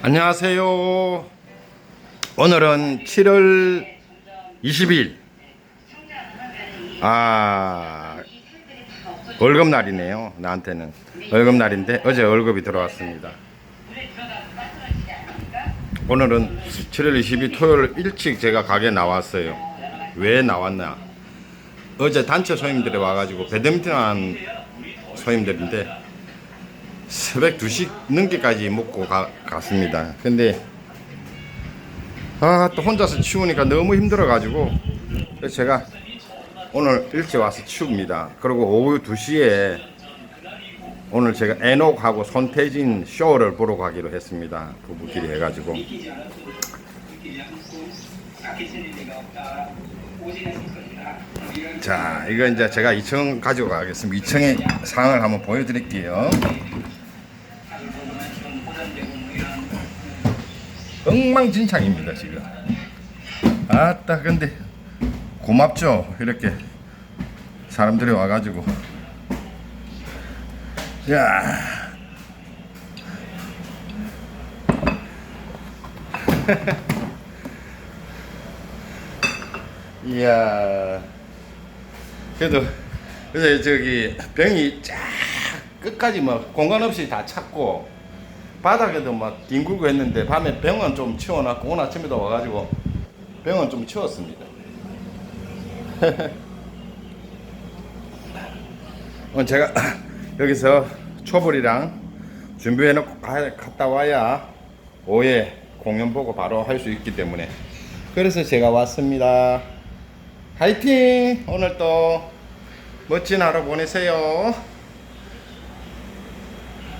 안녕하세요. 오늘은 7월 20일. 아, 월급날이네요. 나한테는. 월급날인데 어제 월급이 들어왔습니다. 오늘은 7월 20일 토요일 일찍 제가 가게 나왔어요. 왜 나왔나? 어제 단체 손님들이 와가지고 배드민턴 한 손님들인데 새벽 2시 넘게까지 먹고 가, 갔습니다. 근데 아 또 혼자서 치우니까 너무 힘들어가지고 제가 오늘 일찍 와서 치웁니다. 그리고 오후 2시에 오늘 제가 애녹하고 손태진 쇼를 보러 가기로 했습니다. 부부끼리 해가지고 자 이거 이제 제가 2층 가지고 가겠습니다. 2층의 상황을 한번 보여드릴게요. 엉망진창입니다 지금. 아따 근데 고맙죠 이렇게 사람들이 와가지고. 야. 이야. 그래도 그래서 저기 병이 쫙 끝까지 뭐 공간 없이 다 찼고 바닥에도 막 뒹굴고 했는데 밤에 병은 좀 치워놨고 오늘 아침에도 와가지고 병은 좀 치웠습니다. 오늘 제가 여기서 초벌이랑 준비해놓고 가- 갔다 와야 오후에 공연 보고 바로 할 수 있기 때문에 그래서 제가 왔습니다. 화이팅! 오늘 또 멋진 하루 보내세요.